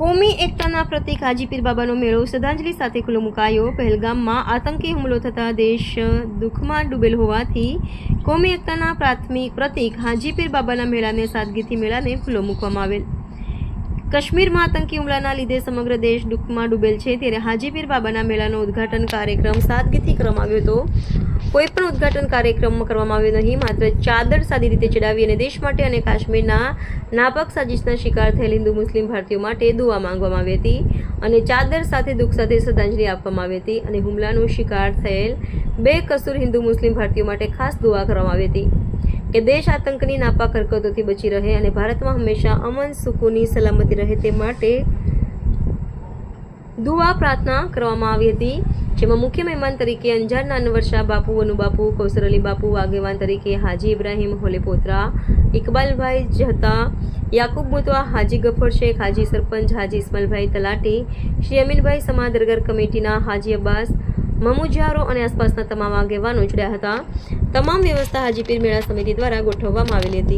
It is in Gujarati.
કોમી એકતાના પ્રતિક હાજીપીર બાબાનો મેળો શ્રદ્ધાંજલિ સાથે ખુલ્લો મુકાયો. પહેલગામમાં આતંકી હુમલો થતાં દેશ દુઃખમાં ડૂબેલ હોવાથી કોમી એકતાના પ્રાથમિક પ્રતિક હાજીપીર બાબાના મેળાને સાદગીથી મેળાને ખુલ્લો મૂકવામાં આવેલ. કાશ્મીરમાં આતંકી હુમલાના લીધે સમગ્ર દેશ દુઃખમાં ડૂબેલ છે. ત્યારે હાજીપીર બાબાના મેળાનો ઉદ્ઘાટન કાર્યક્રમ સાદગીથી કરવામાં આવ્યો હતો. કોઈ પણ ઉદ્ઘાટન કાર્યક્રમ કરવામાં આવ્યો નહીં, માત્ર ચાદર સાદી રીતે ચડાવી અને દેશ માટે અને કાશ્મીરના નાપાક સાજિશના શિકાર થયેલ હિન્દુ મુસ્લિમ ભારતીયો માટે દુઆ માંગવામાં આવી હતી અને ચાદર સાથે દુઃખ સાથે શ્રદ્ધાંજલિ આપવામાં આવી હતી અને હુમલાનો શિકાર થયેલ બે કસૂર હિન્દુ મુસ્લિમ ભારતીયો માટે ખાસ દુઆ કરવામાં આવી હતી કે દેશ આતંકની નાપાક હરકતોથી બચી રહે અને ભારતમાં હંમેશા અમન સુકૂની સલામતી રહે તે માટે દુઆ પ્રાર્થના કરવામાં આવી હતી, જેમાં મુખ્ય મહેમાન તરીકે અંજારના અનવર્ષા બાપુ અનુબાપુ કૌસર અલી બાપુ, આગેવાન તરીકે હાજી ઇબ્રાહીમ હોલેપોત્રા ઇકબાલભાઈ જહતા, યાકુબ મુતવા, હાજી ગફર શેખ, હાજી સરપંચ, હાજી ઇસ્માલભાઈ તલાટી, શ્રી અમીનભાઈ સમા દરગાહ કમિટીના હાજી અબ્બાસ, મમુજારો અને આસપાસના તમામ આગેવાનો જોડ્યા હતા. તમામ વ્યવસ્થા હાજીપીર મેળા સમિતિ દ્વારા ગોઠવવામાં આવેલી હતી.